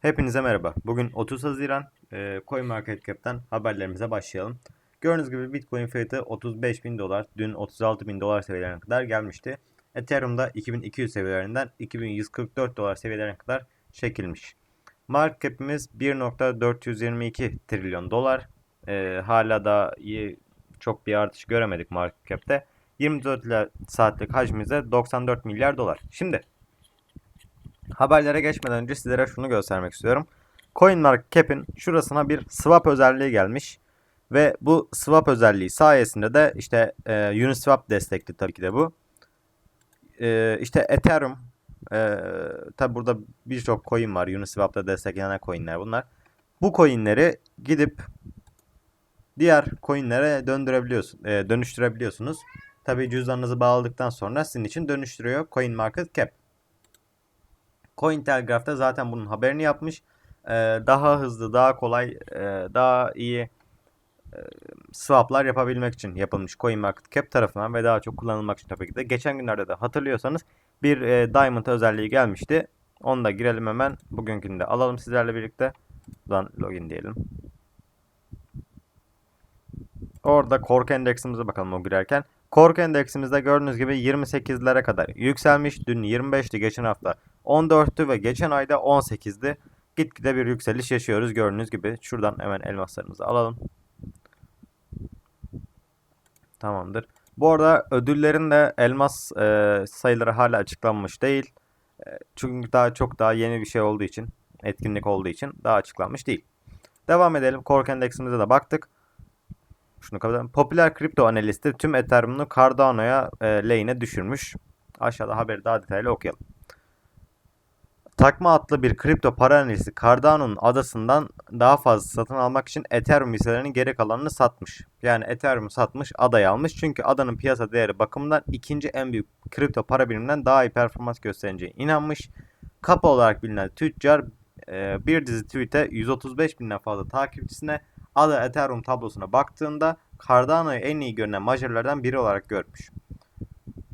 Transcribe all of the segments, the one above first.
Hepinize merhaba. Bugün 30 Haziran e, CoinMarketCap'ten haberlerimize başlayalım. Gördüğünüz gibi Bitcoin fiyatı 35 bin dolar, dün 36 bin dolar seviyelerine kadar gelmişti. Ethereum'da 2200 seviyelerinden 2144 dolar seviyelerine kadar çekilmiş. Market cap'imiz 1.422 trilyon dolar. E, hala da iyi çok bir artış göremedik market cap'te. 24 saatlik hacmimizde 94 milyar dolar. Şimdi Haberlere geçmeden önce sizlere şunu göstermek istiyorum. CoinMarketCap'in şurasına bir swap özelliği gelmiş. Ve bu swap özelliği sayesinde de işte e, Uniswap destekli tabii ki de bu. E, işte Ethereum e, tabi burada birçok coin var. Uniswap'ta desteklenen coinler bunlar. Bu coinleri gidip diğer coinlere döndürebiliyorsun, e, dönüştürebiliyorsunuz. Tabi cüzdanınızı bağladıktan sonra sizin için dönüştürüyor CoinMarketCap. Cointelegraph'ta zaten bunun haberini yapmış. Ee, daha hızlı, daha kolay, e, daha iyi e, swaplar yapabilmek için yapılmış CoinMarketCap tarafından ve daha çok kullanılmak için tabii ki de. Geçen günlerde de hatırlıyorsanız bir e, Diamond özelliği gelmişti. Onu da girelim hemen. Bugünkünde alalım sizlerle birlikte. Buradan login diyelim. Orada Cork endeksimize bakalım o girerken. Cork endeksimizde gördüğünüz gibi 28'lere kadar yükselmiş. Dün 25'ti geçen hafta 14'tü ve geçen ayda 18'di. Gitgide bir yükseliş yaşıyoruz gördüğünüz gibi. Şuradan hemen elmaslarımızı alalım. Tamamdır. Bu arada ödüllerin de elmas e, sayıları hala açıklanmış değil. E, çünkü daha çok daha yeni bir şey olduğu için, etkinlik olduğu için daha açıklanmış değil. Devam edelim. Cork endeksimize de baktık. Şunu kapatalım. Popüler kripto analisti tüm Ethereum'unu Cardano'ya e, lane'e düşürmüş. Aşağıda haberi daha detaylı okuyalım. Takma adlı bir kripto para analisti Cardano'nun adasından daha fazla satın almak için Ethereum hisselerinin geri kalanını satmış. Yani Ethereum satmış, adayı almış. Çünkü adanın piyasa değeri bakımından ikinci en büyük kripto para biriminden daha iyi performans göstereceğine inanmış. Kapı olarak bilinen tüccar e, bir dizi tweet'e 135 binden fazla takipçisine Ada Ethereum tablosuna baktığında Cardano'yu en iyi görünen majörlerden biri olarak görmüş.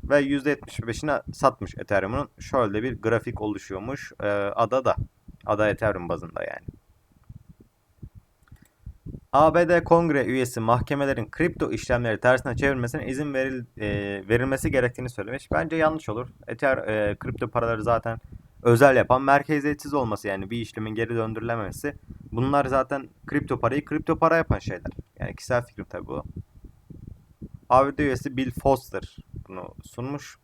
Ve %75'ine satmış Ethereum'un. Şöyle bir grafik oluşuyormuş e, Ada da. Ada Ethereum bazında yani. ABD Kongre üyesi mahkemelerin kripto işlemleri tersine çevirmesine izin veril, e, verilmesi gerektiğini söylemiş. Bence yanlış olur. Ether e, kripto paraları zaten özel yapan merkeziyetsiz olması yani bir işlemin geri döndürülememesi. Bunlar zaten kripto parayı kripto para yapan şeyler. Yani kişisel fikrim tabi bu. ABD üyesi Bill Foster bunu sunmuş.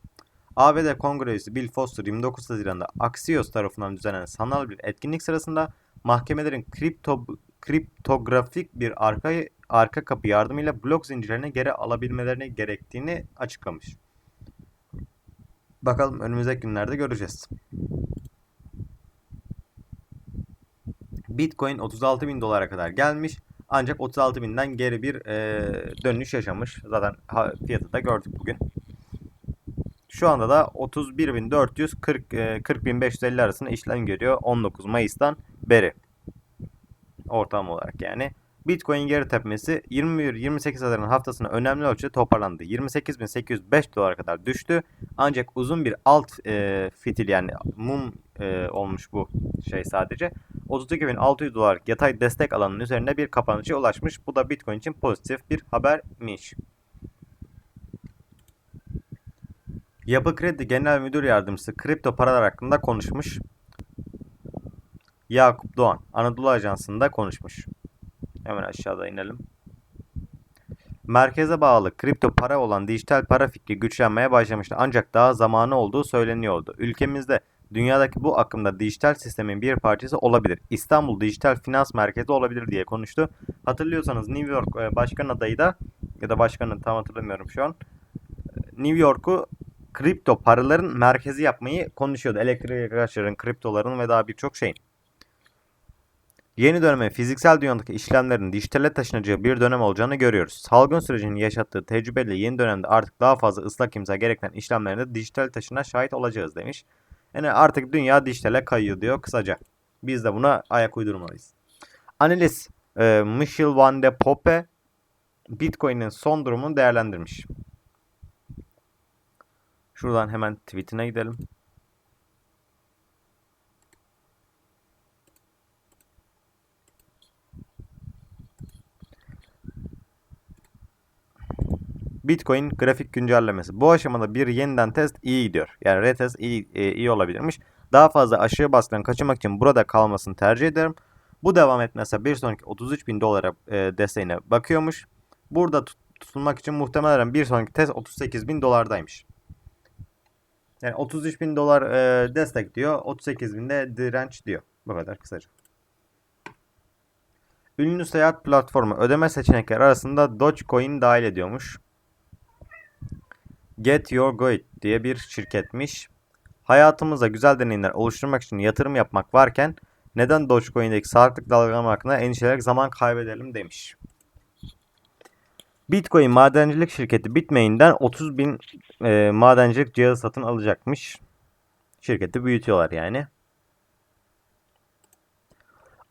ABD Kongre Bill Foster 29 Haziran'da Axios tarafından düzenlenen sanal bir etkinlik sırasında mahkemelerin kripto kriptografik bir arka arka kapı yardımıyla blok zincirlerini geri alabilmelerine gerektiğini açıklamış. Bakalım önümüzdeki günlerde göreceğiz. Bitcoin 36 bin dolara kadar gelmiş. Ancak 36 binden geri bir e, dönüş yaşamış. Zaten fiyatı da gördük bugün. Şu anda da 31.400 40 e, 40.550 arasında işlem görüyor 19 Mayıs'tan beri. Ortam olarak yani. Bitcoin geri tepmesi 21-28 Haziran haftasında önemli ölçüde toparlandı. 28.805 dolara kadar düştü. Ancak uzun bir alt e, fitil yani mum e, olmuş bu şey sadece. 32.600 dolar yatay destek alanının üzerinde bir kapanışa ulaşmış. Bu da Bitcoin için pozitif bir habermiş. Yapı Kredi Genel Müdür Yardımcısı kripto paralar hakkında konuşmuş. Yakup Doğan Anadolu Ajansı'nda konuşmuş. Hemen aşağıda inelim. Merkeze bağlı kripto para olan dijital para fikri güçlenmeye başlamıştı ancak daha zamanı olduğu söyleniyordu. Ülkemizde dünyadaki bu akımda dijital sistemin bir parçası olabilir. İstanbul Dijital Finans Merkezi olabilir diye konuştu. Hatırlıyorsanız New York e, başkan adayı da ya da başkanı tam hatırlamıyorum şu an. New York'u kripto paraların merkezi yapmayı konuşuyordu. Elektrik araçların, kriptoların ve daha birçok şeyin. Yeni döneme fiziksel dünyadaki işlemlerin dijitale taşınacağı bir dönem olacağını görüyoruz. Salgın sürecinin yaşattığı tecrübeyle yeni dönemde artık daha fazla ıslak imza gerektiren işlemlerin de dijital taşına şahit olacağız demiş. Yani artık dünya dijitale kayıyor diyor kısaca. Biz de buna ayak uydurmalıyız. Analiz e, Michel Van de Poppe Bitcoin'in son durumunu değerlendirmiş. Şuradan hemen tweetine gidelim. Bitcoin grafik güncellemesi. Bu aşamada bir yeniden test iyi gidiyor. Yani retest iyi, e, iyi olabilirmiş. Daha fazla aşırı baskıdan kaçınmak için burada kalmasını tercih ederim. Bu devam etmezse bir sonraki 33 bin dolara e, desteğine bakıyormuş. Burada tut, tutulmak için muhtemelen bir sonraki test 38 bin dolardaymış. Yani 33 bin dolar e, destek diyor. 38 bin de direnç diyor. Bu kadar kısaca. Ünlü seyahat platformu ödeme seçenekleri arasında Dogecoin dahil ediyormuş. Get Your Guide diye bir şirketmiş. Hayatımızda güzel deneyimler oluşturmak için yatırım yapmak varken neden Dogecoin'deki sağlıklı dalgalanma hakkında endişelerek zaman kaybedelim demiş. Bitcoin madencilik şirketi Bitmain'den 30 bin e, madencilik cihazı satın alacakmış. Şirketi büyütüyorlar yani.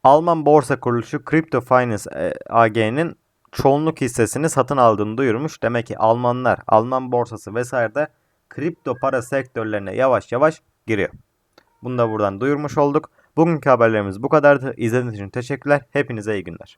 Alman borsa kuruluşu Crypto Finance e, AG'nin çoğunluk hissesini satın aldığını duyurmuş. Demek ki Almanlar, Alman borsası vesairede kripto para sektörlerine yavaş yavaş giriyor. Bunu da buradan duyurmuş olduk. Bugünkü haberlerimiz bu kadardı. İzlediğiniz için teşekkürler. Hepinize iyi günler.